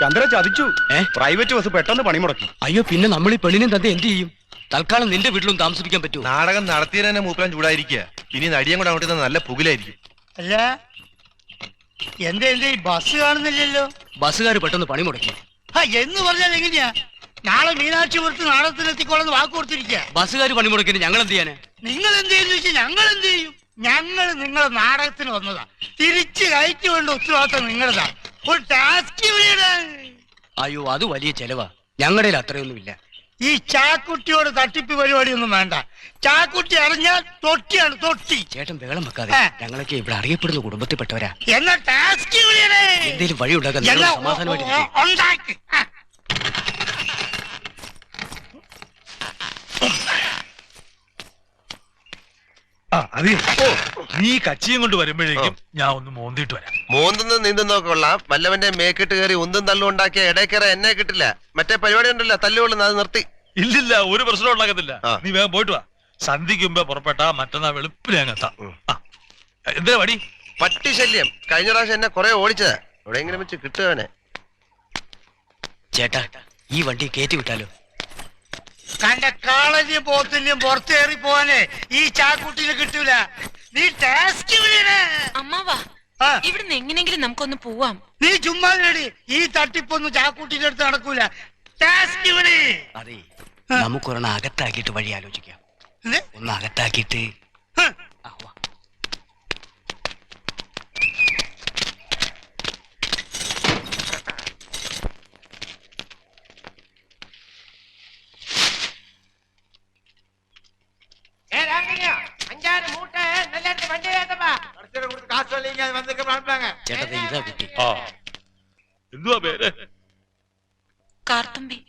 ചന്ദ്ര ചതിച്ചു. ഏ? Private bus പെട്ടെന്ന് പണിമുടക്കി അയ്യോ പിന്നെ നമ്മൾ ഈ പെണ്ണിനും തന്നെ എന്ത് ചെയ്യും? തൽക്കാലം നിന്റെ വീട്ടിലും താമസിപ്പിക്കാൻ പറ്റൂ. നാടകം നടത്തിയതിനെ മൂപ്പരാൻ ചൂടായിരിക്കുക. ഇനി നടിയും കൂടെ അങ്ങോട്ട് നല്ല പുകിലായിരിക്കും. അല്ല എന്തേ ഈ ബസ് കാണുന്നില്ലല്ലോ? ബസ്സുകാർ പെട്ടെന്ന് പണി മുടക്കി. ആ എന്ന് പറഞ്ഞാൽ എങ്ങനെയാ? നാളെ മീനാക്ഷി മീനാക്ഷിപുരത്ത് നാടകത്തിനെത്തിക്കോളെന്ന് വാക്ക് കൊടുത്തിരിക്കുക ബസ്സുകാർ പണി മുടക്കി ഞങ്ങൾ എന്ത് ചെയ്യാനെ? നിങ്ങൾ എന്ത് ചെയ്യുന്നു വെച്ചാൽ ഞങ്ങൾ എന്ത് ചെയ്യും? ഞങ്ങൾ നിങ്ങളെ നാടകത്തിന് വന്നതാ. തിരിച്ചു കയറ്റി വേണ്ട ഉത്തരവാദിത്തം നിങ്ങളതാ ഒരു ടാസ്ക് അയ്യോ അത് വലിയ ചെലവാ. ഞങ്ങളുടെ അത്രയൊന്നും ഇല്ല ഈ ചാക്കുട്ടിയോട് തട്ടിപ്പ് പരിപാടിയൊന്നും വേണ്ട. ചാക്കുട്ടി അറിഞ്ഞാൽ തൊട്ടിയാണ് തൊട്ടി. ചേട്ടൻ വേളം വെക്കാതെ. ഞങ്ങളൊക്കെ ഇവിടെ അറിയപ്പെടുന്ന കുടുംബത്തിൽപ്പെട്ടവരാ. എന്നാ ടാസ്ക് എന്തേലും വഴി ഉണ്ടാക്കാൻ നിങ്ങൾ എന്നാ സമാധാനമായിട്ടിരിക്കും ഉ- ഉണ്ടാക്ക് ആ. ആ അതെ. നീ കച്ചിയും കൊണ്ട് വരുമ്പോഴേക്കും ഞാൻ ഒന്ന് മോന്തിട്ട് വരാം. മൂന്നെന്ന് നീന്തുന്നൊക്കെ കൊള്ളാം. വല്ലവന്റെ മേക്കിട്ട് കയറി ഉന്തും തള്ളും ഉണ്ടാക്കിയ ഇടയ്ക്കറ എന്നെ കിട്ടില്ല. മറ്റേ പരിപാടി ഉണ്ടല്ലോ തല്ലുകൊള്ളുന്ന അത് നിർത്തി. ഇല്ലില്ല ഒരു പ്രശ്നം ഉണ്ടാക്കത്തില്ല. ആ. നീ വേഗം പോയിട്ട് വാ. സന്ധിക്ക് മുമ്പേ പുറപ്പെട്ടാ മറ്റന്നാ വെളുപ്പിന് എത്താം. ആ. എന്തിനാ വടി? പട്ടി ശല്യം കഴിഞ്ഞ പ്രാവശ്യം എന്നെ കുറെ ഓടിച്ചതാ. എവിടെയെങ്കിലും വെച്ച് കിട്ടുവനെ ചേട്ടാ ഈ വണ്ടി കയറ്റി വിട്ടാലോ? കണ്ട കാളന്റെയും പോത്തിനും പുറത്തേറി പോവാനെ ഈ ചാക്കുട്ടിനെ കിട്ടൂല. നീ ടാസ്ക് അമ്മാവാ ആ, ഇവിടുന്ന് എങ്ങനെങ്കിലും നമുക്കൊന്ന് പോവാം. നീ ചുമ്മാ നേടി ഈ തട്ടിപ്പൊന്നും ചാക്കുട്ടിന്റെ അടുത്ത് നടക്കൂല. ടാസ്ക് വിളി അതെ നമുക്കൊരെണ്ണം അകത്താക്കിയിട്ട് വഴി ആലോചിക്കാം. ഒന്ന് അകത്താക്കിയിട്ട്. ആ, വാ. ഇതാ കുട്ടി. ആ. എന്തുവാ പേര്? കാർത്തുമ്പി.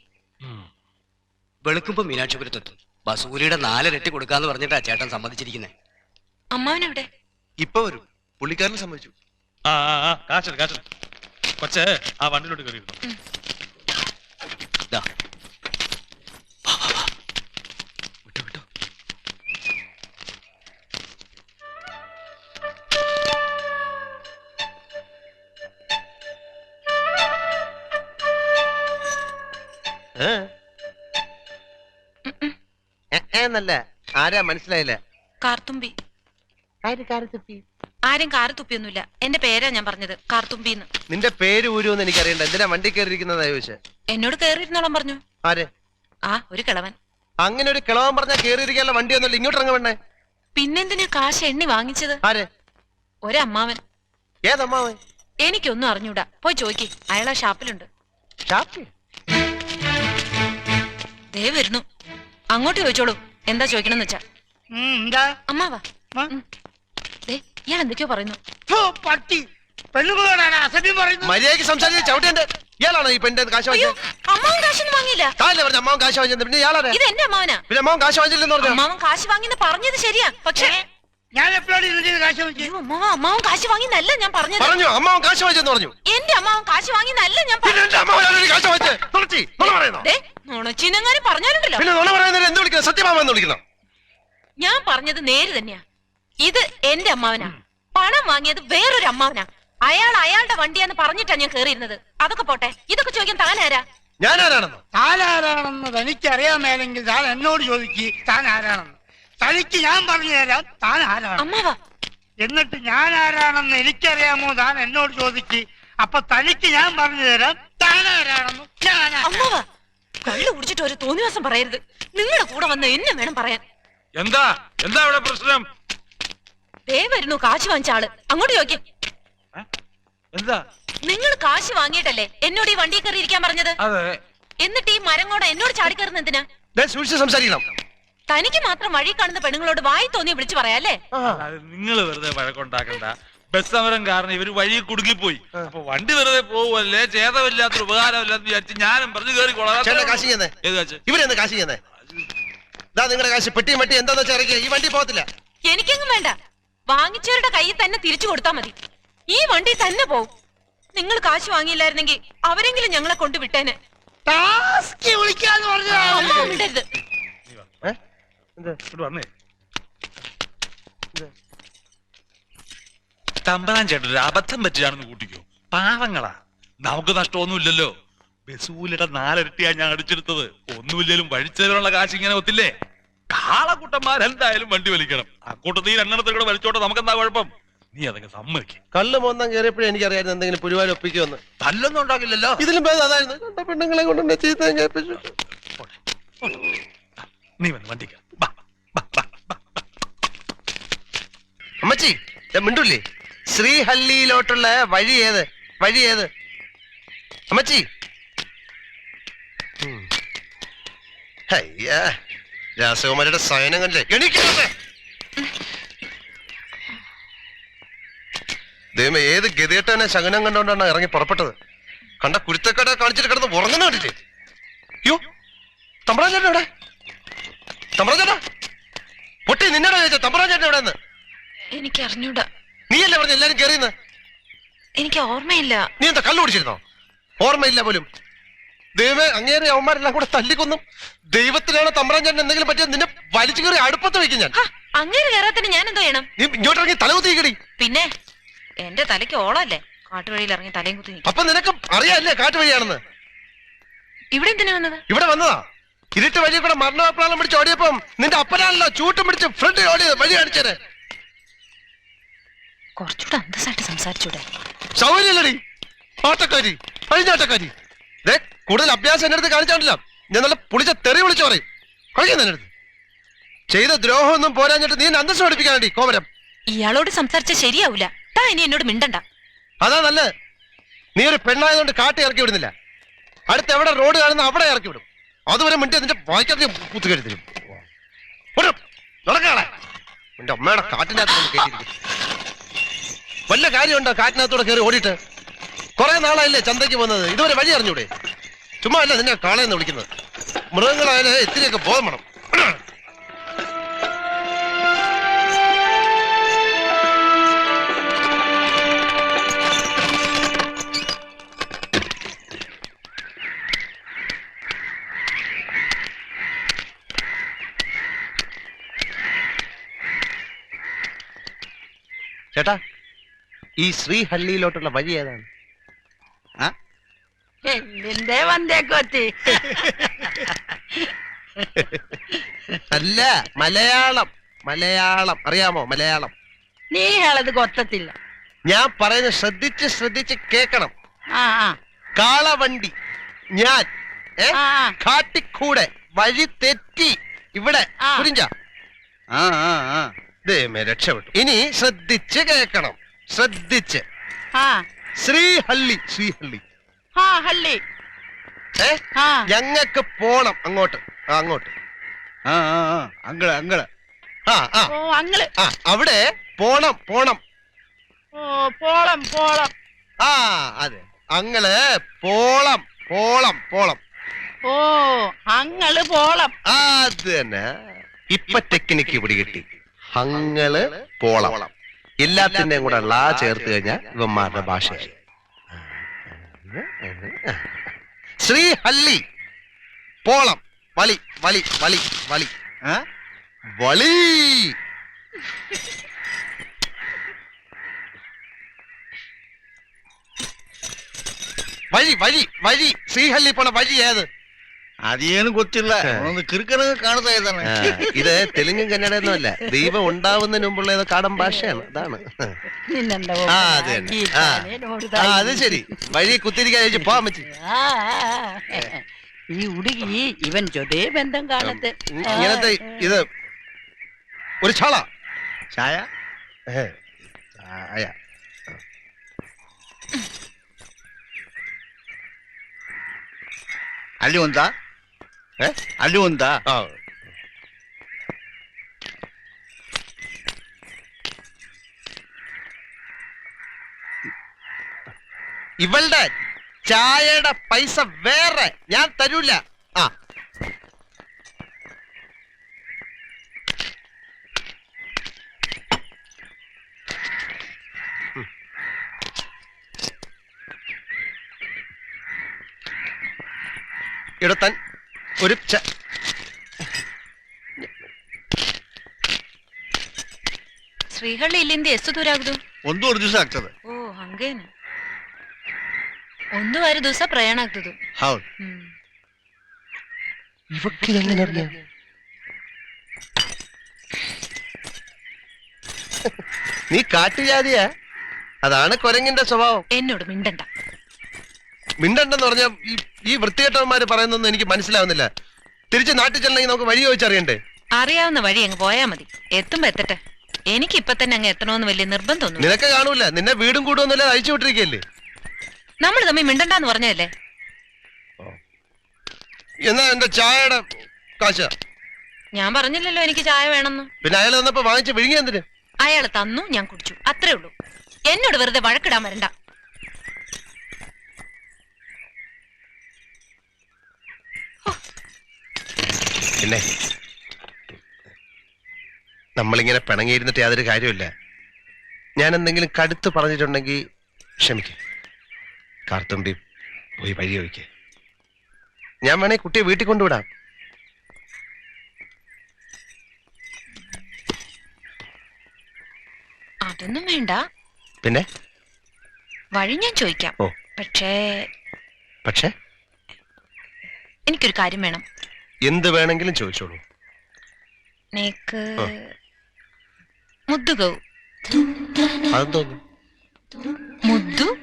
വെളുക്കുമ്പോ മീനാക്ഷിപുരത്തെത്തും. ബസൂരിയുടെ നാലിരട്ടി കൊടുക്കാന്ന് പറഞ്ഞിട്ടാ ചേട്ടൻ സമ്മതിച്ചിരിക്കുന്നത് അമ്മാവനെവിടെ? ഇപ്പൊ വരും. പുള്ളിക്കാരനെ സമ്മതിച്ചു. ആ ആ ആ. കാശൻ കാശൻ കൊച്ചേ ആ വണ്ടിയിലോട്ട് കയറി ഇരുന്നോ. ഏ, എന്നല്ല ആരാ മനസ്സിലായില്ല? കാർത്തുമ്പി. ആര് കാറ് തുപ്പിയൊന്നുമില്ല എന്റെ പേരാ ഞാൻ പറഞ്ഞത് കാർത്തുമ്പിന്ന്. നിന്റെ പേര് ഊരുമെന്ന് എനിക്കറിയണ്ട. എന്തിനാ വണ്ടി കയറിയിരിക്കുന്നതാ ചോദിച്ചേ? എന്നോട് കേറിയിരുന്നോളം പറഞ്ഞു. ആര്? ആ ഒരു കിളവൻ. അങ്ങനെ ഒരു കിളവൻ പറഞ്ഞാൽ കേറിയിരിക്കാനുള്ള വണ്ടി ഒന്നുമില്ല ഇങ്ങോട്ട് ഇറങ്ങ വേണ്ടേ പിന്നെന്തിനാ കാശ് എണ്ണി വാങ്ങിച്ചത്? ആര്? ഒരമ്മാവൻ. ഏതമ്മാവൻ? എനിക്കൊന്നും അറിഞ്ഞൂടാ. പോയി ചോയ്ക്ക്. അയാളാ ഷാപ്പിലുണ്ട്. ഷാപ്പിൽ? ദേ വരുന്നു. അങ്ങോട്ട് ചോദിച്ചോളൂ. എന്താ ചോദിക്കണമെന്ന് വെച്ചാ? എന്താ? അമ്മാവാ. ആ? ദേ ഇയാൾ എന്തൊക്കെയോ പറയുന്നു. ഫു, പട്ടി. പെണ്ണുങ്ങളോടാണ് അസഭ്യം പറയുന്നത്. മര്യാദയ്ക്ക് സംസാരിച്ച ചവിട്ടേന്റെ ഇയാളാണോ ഈ പെണ്ണിന്റെ കാശ് അയ്യോ വാങ്ങിച്ചത്? അമ്മാവൻ കാശൊന്നും വാങ്ങിയില്ല. താല്ലേ പറഞ്ഞ അമ്മാവൻ കാശ് വാങ്ങിച്ചത്. പിന്നെ ഇയാളാരെ? ഇത് എന്റെ അമ്മാവനാ. പിന്നെ അമ്മാവൻ കാശ് വാങ്ങിച്ചില്ലെന്ന് പറഞ്ഞു? അമ്മാവൻ കാശ് വാങ്ങിന്ന് പറഞ്ഞത് ശരിയാ. പക്ഷേ ഞാൻ എപ്പോഴാണ് ഇതിന്റെ കാശ് വെച്ച് അയ്യോ അമ്മാവൻ അമ്മാവൻ കാശ് വാങ്ങിന്നല്ല ഞാൻ പറഞ്ഞത്. പറഞ്ഞു അമ്മാവൻ കാശ് വാങ്ങിച്ചെന്ന് പറഞ്ഞു. എന്റെ അമ്മാവൻ കാശ് വാങ്ങിന്നല്ല ഞാൻ പിന്നെ പറഞ്ഞത് എന്റെ അമ്മാവൻ ആരോട് കാശ് വാങ്ങിച്ചേ? തുളച്ചി നുണ പറയുന്നോ? ദേ നുണച്ചിനെങ്ങാനും പറഞ്ഞാലുണ്ടല്ലോ. പിന്നെ നുണ വിളിക്കണം സത്യമാമ എന്ന് ഞാൻ പറഞ്ഞത് നേര് തന്നെയാ. ഇത് എന്റെ അമ്മാവനാ. പണം വാങ്ങിയത് വേറൊരു അമ്മാവനാ. അയാൾ അയാളുടെ വണ്ടിയാന്ന് പറഞ്ഞിട്ടാ ഞാൻ കേറിയിരുന്നത്. അതൊക്കെ പോട്ടെ. ഇതൊക്കെ ചോദിക്കാൻ താനാരാ ഞാൻ ആരാണെന്നോ? താൻ ആരാണെന്ന് തനിക്കറിയാമേലെങ്കിൽ താൻ എന്നോട് ചോദിക്ക് താൻ ആരാണെന്ന്. തനിക്ക് ഞാൻ പറഞ്ഞു തരാം താൻ ആരാണ്. അമ്മാവാ. എന്നിട്ട് ഞാൻ ആരാണെന്ന് എനിക്കറിയാമോ താൻ എന്നോട് ചോദിക്ക്. അപ്പൊ തനിക്ക് ഞാൻ പറഞ്ഞു തരാം താൻ ആരാണെന്ന് ഞാൻ ആരാ- അമ്മാവാ. കള്ളു കുടിച്ചിട്ട് ഒരു തോന്നിവാസം പറയരുത്. നിങ്ങളുടെ കൂടെ വന്ന് എന്നെ വേണം പറയാൻ. എന്താ? എന്താ ഇവിടെ പ്രശ്നം? ദേ വരുന്നു കാശ് വാങ്ങിച്ച ആൾ. അങ്ങോട്ട് ചോദിക്കും. എന്താ? നിങ്ങൾ കാശ് വാങ്ങിയിട്ടല്ലേ എന്നോട് ഈ വണ്ടി കയറി ഇരിക്കാൻ പറഞ്ഞത്? അതെ. എന്നിട്ട് ഈ മരം കൂടെ എന്നോട് ചാടിക്കയറുന്ന എന്തിനാ? ദേ, സൂക്ഷിച്ച് സംസാരിക്കണം. തനിക്ക് മാത്രം വഴി കാണുന്ന പെണ്ണുങ്ങളോട് വായി തോന്നി വിളിച്ചു പറയാല്ലേ നിങ്ങൾ വെറുതെ വഴക്കുണ്ടാക്കണ്ട. ബസ് സമരം കാരണം ഇവർ വഴി കുടുങ്ങിപ്പോയി. അപ്പൊ വണ്ടി വെറുതെ പോവല്ലേ ചേതമില്ലാത്തൊരു ഉപകാരമില്ലാന്ന് വിചാരിച്ച് ഞാനും പറഞ്ഞു കയറി ചേട്ടാ കാശ് ചെയ്യുന്നേ? ഏത് കാശ്? ഇവരെന്താ കാശ് ചെയ്യുന്നേ? ഇതാ നിങ്ങളുടെ കാശ് പെട്ടിയും മട്ടി എന്താന്ന് വെച്ചാൽ ഇറക്കിയ ഈ വണ്ടി പോകത്തില്ല. എനിക്കെങ്ങും വേണ്ട. വാങ്ങിച്ചവരുടെ കയ്യിൽ തന്നെ തിരിച്ചു കൊടുത്താ മതി. ഈ വണ്ടി തന്നെ പോവും. നിങ്ങൾ കാശ് വാങ്ങിയില്ലായിരുന്നെങ്കിൽ അവരെങ്കിലും ഞങ്ങളെ കൊണ്ടുവിട്ടേനെ വിട്ടേനെ. വിളിക്കാന്ന് പറഞ്ഞു അമ്മ വിടരുത്. ഏ? എന്ത്? ഇങ്ങോട്ട് വന്നേ. തമ്പനാൻ ചേട്ടൻ ഒരു അബദ്ധം പറ്റിയാണെന്ന് കൂട്ടിക്കോ. പാവങ്ങളാ. നമുക്ക് നഷ്ടമൊന്നും ഇല്ലല്ലോ ബസൂലിയുടെ നാലിരട്ടിയാ ഞാൻ അടിച്ചെടുത്തത്. ഒന്നുമില്ലേലും വഴിച്ചതിനുള്ള കാശ് ഇങ്ങനെ ഒത്തില്ലേ കാളക്കൂട്ടന്മാരെന്തായാലും വണ്ടി വലിക്കണം. അക്കൂട്ടത്തിൽ ഈ രണ്ടെണ്ണത്തിൽ കൂടെ വലിച്ചോട്ടെ നമുക്കെന്താ കുഴപ്പം? നീ അതൊക്കെ സമ്മതിക്കും. കള്ള് മോന്താൻ കയറിയപ്പോഴേ എനിക്കറിയായിരുന്നു എന്തെങ്കിലും പുരുവാൻ ഒപ്പിക്കുമെന്ന്. തല്ലൊന്നും ഉണ്ടാകില്ലല്ലോ. ഇതിലും ഭേദം അതായിരുന്നു. കണ്ട പെണ്ണുങ്ങളെ കൊണ്ട് കേൾപ്പിച്ചു. നീ വന്ന് വണ്ടിക്ക്. അമ്മച്ചി മിണ്ടൂല്ലേ? ശ്രീഹള്ളിയിലോട്ടുള്ള വഴി ഏത്? വഴി ഏത്? അമ്മച്ചി. രാസകുമാരിയുടെ സയനം കണ്ടേ എണീക്കരുത്. ദൈവം ഏത് ഗതികെട്ടവനെ ശകനം കണ്ടോണ്ടാണ് ഇറങ്ങി പുറപ്പെട്ടത്? കണ്ട കുരുത്തക്കട കാണിച്ചിട്ട് കിടന്ന് ഉറങ്ങുന്ന കണ്ടില്ലേ? യോ തമ്പ്രാജേട്ടൻ എവിടെ? തമ്പ്രാൻ ചേട്ടാ പൊട്ടി നിന്നോട് ചോദിച്ചാ തമ്പ്രാജേട്ടൻ എവിടെ എനിക്ക് അറിഞ്ഞൂടാ നീയല്ലേ പറഞ്ഞ എല്ലാരും കയറിയെന്ന് എനിക്ക് ഓർമ്മയില്ല. നീ എന്താ കള്ളു കുടിച്ചിരുന്നോ? ഓർമ്മയില്ല പോലും. ദൈവമേ അങ്ങേറെ അവന്മാരെല്ലാം കൂടെ തല്ലിക്കൊന്നു ദൈവത്തിനാണ് തമ്പ്രാൻ ചേട്ടൻ എന്തെങ്കിലും പറ്റിയത് നിന്നെ വലിച്ചു കയറി അടുപ്പത്ത് വെക്കും ഞാൻ. അങ്ങനെ കയറാത്തിന് ഞാൻ എന്തോ ചെയ്യണം? നീ ഇങ്ങോട്ടിറങ്ങി തലകുത്തിക്കടി പിന്നെ എന്റെ തലയ്ക്ക് ഓളല്ലേ? കാട്ടുവഴിയിൽ ഇറങ്ങി തലയും കുത്തി അപ്പൊ നിനക്ക് അറിയാല്ലേ കാട്ടുവഴിയാണെന്ന് ഇവിടെ എന്തിനാ വന്നത്? ഇവിടെ വന്നതാ. ഇരുട്ട് വഴി കൂടെ മരണപ്രാളം പിടിച്ച് ഓടിയപ്പം നിന്റെ അപ്പനാണല്ലോ ചൂട്ടും പിടിച്ച് ഫ്രണ്ട് ഓടിയത് വഴി കാണിച്ചത് കുറച്ചുകൂടെ അന്തസ്സായിട്ട് സംസാരിച്ചൂടെ. സൗകര്യല്ലടി പാട്ടക്കാരി പഴിഞ്ഞാട്ടക്കാരി ദേ കൂടുതൽ അഭ്യാസം എന്റെ അടുത്ത് കാണിച്ചോണ്ടില്ല. ഞാൻ നല്ല പുളിച്ച തെറി വിളിച്ചു പറയും. കഴിക്കുന്ന എന്റെ അടുത്ത്. ചെയ്ത ദ്രോഹമൊന്നും പോരാഞ്ഞിട്ട് നീ അന്തസ് പഠിപ്പിക്കാനടി കോമരം. ഇയാളോട് സംസാരിച്ച ശരിയാവൂല. താ ഇനി എന്നോട് മിണ്ടണ്ട. അതാ നല്ലത് നീ ഒരു പെണ്ണായതുകൊണ്ട് കാട്ടി ഇറക്കി വിടുന്നില്ല. അടുത്ത് എവിടെ റോഡ് കാണുന്ന അവിടെ ഇറക്കി വിടും. അതുവരെ മിണ്ടി നിന്റെ വായിക്കാത്ത കുത്തു കഴിഞ്ഞു തരും ഓടും. നടക്കാളെ. എന്റെ അമ്മയുടെ കാട്ടിനകത്ത് കേട്ടിരിക്കും വല്ല കാര്യമുണ്ടോ കാറ്റിനകത്തൂടെ കയറി ഓടിയിട്ട്? കുറെ നാളായില്ലേ ചന്തയ്ക്ക് പോകുന്നത്. ഇതുവരെ വഴി അറിഞ്ഞൂടെ? ചുമ്മാ അല്ല നിന്നെ കാളയെന്ന് വിളിക്കുന്നത്. മൃഗങ്ങളായാലും ഇത്തിരിയൊക്കെ ബോധം വേണം. ഈ ശ്രീഹള്ളിയിലോട്ടുള്ള വഴി ഏതാണ്? എന്തിന്റെ വന്തേക്കോത്തി അല്ല മലയാളം. മലയാളം. അറിയാമോ മലയാളം? നീ ഹളത് കൊത്തത്തില്ല. ഞാൻ പറയുന്നത് ശ്രദ്ധിച്ച് ശ്രദ്ധിച്ച് കേക്കണം കാളവണ്ടി. ഞാൻ കാട്ടിക്കൂടെ. വഴി തെറ്റി. ഇവിടെ പുരിഞ്ച ആ രക്ഷപ്പെട്ടു. ഇനി ശ്രദ്ധിച്ച് കേക്കണം ശ്രദ്ധിച്ച്. ആ ശ്രീഹള്ളി ശ്രീഹള്ളി. ആ ഹള്ളി. ഏ? ആ ഞങ്ങക്ക് പോണം അങ്ങോട്ട്. ആ, അങ്ങോട്ട്. അങ്ങൾ അങ്ങൾ ആ ആ ഓ അങ്ങൾ ആ അവിടെ പോണം പോണം. ഓ പോളം പോളം. ആ അതെ. അങ്ങൾ പോളം പോളം പോളം. ഓ അങ്ങൾ പോളം. അത് തന്നെ. ഇപ്പൊ ടെക്നിക്ക് പിടികിട്ടി അങ്ങൾ പോളം. എല്ലാത്തിന്റെയും കൂടെ ലാ ചേർത്ത് കഴിഞ്ഞാൽ ഇവന്മാരുടെ ഭാഷയായി. ശ്രീ ഹല്ലി. പോളം. വളി വളി വളി വളി? വളി. വഴി വഴി വഴി. ശ്രീഹല്ലി പോണ വഴി ഏത്? ಅದೇನು ಗೊತ್ತಿಲ್ಲ ಒಂದು ಕಿರಿಕನ ಕಾಣ್ತಾ ಇದ್ದಾನೆ ആ, ഇത് തെലുങ്കും കന്നഡയൊന്നും അല്ല ദൈവം ഉണ്ടാവുന്നതിന് മുമ്പുള്ള ഏതോ കാടൻ ഭാഷയാണ് അതാണ് നിന്നെന്താ ആ അത് തന്നെ ആ ആ, അത് ശരി വഴി കുത്തിരിക്കാൻ ചോദിച്ചു പോവാൻ പറ്റി ഈ ಹುಡುಗಿ ಇವನ್ ಜೊತೆ ബന്ധം കാണത്ത് ഇങ്ങനത്തെ ഇത് ഒരു ചാള ಛಾಯ ഏ, ചായ ಅಲ್ಲಿ ಒಂದಾ ഏ? ಅಲ್ಲಿ ಒಂದಾ ആ ഇവളുടെ ചായയുടെ പൈസ വേറെ ഞാൻ തരൂല ആ ഉം. ഇവിടെ തൻ ഒരു ച- ಶ್ರೀಹಳ್ಳಿ ಇಲ್ಲಿಂದ ಎಷ್ಟು ದೂರ ಆಗುದು ಒಂದೂವರೆ ದಿವಸ ಆಗ್ತದೆ ಓ ಹಂಗೇನು ಒಂದು ವಾರ ದಿವಸ ಪ್ರಯಾಣ ಆಗ್ತದೆ ಹೌದು ഇവക്കിതെങ്ങനെ അറിയാം നീ കാട്ടുജാതിയാ അതാണ് കൊരങ്ങിന്റെ സ്വഭാവം എന്നോട് മിണ്ടണ്ട മിണ്ടണ്ടെന്ന് പറഞ്ഞ ഈ ഈ വൃത്തികെട്ടവന്മാര് പറയുന്നൊന്നും എനിക്ക് മനസ്സിലാവുന്നില്ല. തിരിച്ച് നാട്ടിൽ ചെല്ലണമെങ്കിൽ നമുക്ക് വഴി ചോദിച്ചറിയണ്ടേ അറിയാവുന്ന വഴി അങ്ങ് പോയാ മതി. എത്തുമ്പോ എത്തട്ടെ. എനിക്ക് ഇപ്പൊ തന്നെ അങ്ങ് എത്തണമെന്ന് വലിയ നിർബന്ധമൊന്നും നിനക്ക് കാണൂല. നിന്നെ വീടും കൂടുമൊന്നുമില്ല അയച്ചു വിട്ടിരിക്കല്ലേ? നമ്മൾ തമ്മിൽ മിണ്ടണ്ടെന്ന് പറഞ്ഞതല്ലേ? എന്നാ എന്റെ ചായയുടെ കാശ? ഞാൻ പറഞ്ഞില്ലല്ലോ എനിക്ക് ചായ വേണമെന്ന്. പിന്നെ അയാൾ തന്നപ്പോ വാങ്ങിച്ച് വിഴുങ്ങി എന്തിന്? അയാൾ തന്നു ഞാൻ കുടിച്ചു. അത്രേ ഉള്ളൂ. എന്നോട് വെറുതെ വഴക്കിടാൻ വരണ്ട. പിന്നെ നമ്മളിങ്ങനെ പിണങ്ങിയിരുന്നിട്ട് യാതൊരു കാര്യമില്ല ഞാൻ എന്തെങ്കിലും കടുത്ത് പറഞ്ഞിട്ടുണ്ടെങ്കിൽ ക്ഷമിക്കും. കാർത്തുമ്പി പോയി വഴി ചോദിക്ക. ഞാൻ വേണേ കുട്ടിയെ വീട്ടിൽ കൊണ്ടുവിടാം. അതൊന്നും വേണ്ട. പിന്നെ? വഴി ഞാൻ ചോദിക്കാം. പക്ഷേ പക്ഷേ പക്ഷെ? എനിക്കൊരു കാര്യം വേണം. എന്ത് വേണമെങ്കിലും ചോദിച്ചോളൂ. നേക്ക് ആ. മുദ്ദു ഗൗ. അതെന്തോന്നു മുദ്ദു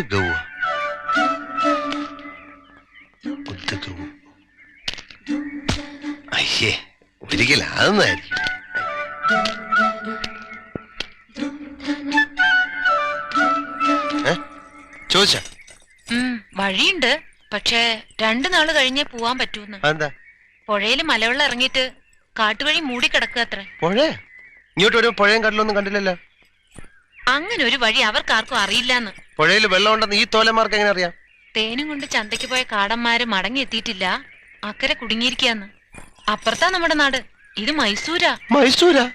ഗവു. പക്ഷേ രണ്ടു നാൾ കഴിഞ്ഞേ പോവാൻ പറ്റൂന്ന്. എന്താ പുഴയിൽ മലവെള്ളം ഇറങ്ങിയിട്ട് കാട്ടുവഴി മൂടി കിടക്കുക അത്ര. പുഴ? ഇങ്ങോട്ട് ഒരു പുഴയും കടലൊന്നും കണ്ടില്ലല്ലോ. അങ്ങനെ ഒരു വഴി അവർക്കാർക്കും അറിയില്ലാന്ന്. പുഴയിൽ വെള്ളം ഉണ്ടെന്ന് ഈ തോലന്മാർക്ക് എങ്ങനെ അറിയാം? തേനും കൊണ്ട് ചന്തയ്ക്ക് പോയ കാടന്മാര് മടങ്ങി എത്തിയിട്ടില്ല അക്കരെ കുടുങ്ങിയിരിക്കാന്ന് അപ്പുറത്താ നമ്മുടെ നാട്. ഇത് മൈസൂരാ. മൈസൂരാ?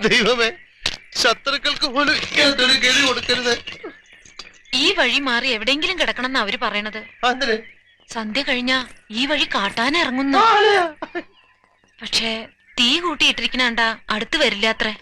ദൈവമേ ശത്രുക്കൾക്ക് പോലും കൊടുക്കരുത്. ഈ വഴി മാറി എവിടെങ്കിലും കിടക്കണം അവർ പറയണത്. സന്ധ്യ കഴിഞ്ഞ ഈ വഴി കാട്ടാൻ ഇറങ്ങുന്നു. പക്ഷേ തീ കൂട്ടിയിട്ടിരിക്കണ കണ്ടാ അടുത്ത് വരില്ല അത്രേ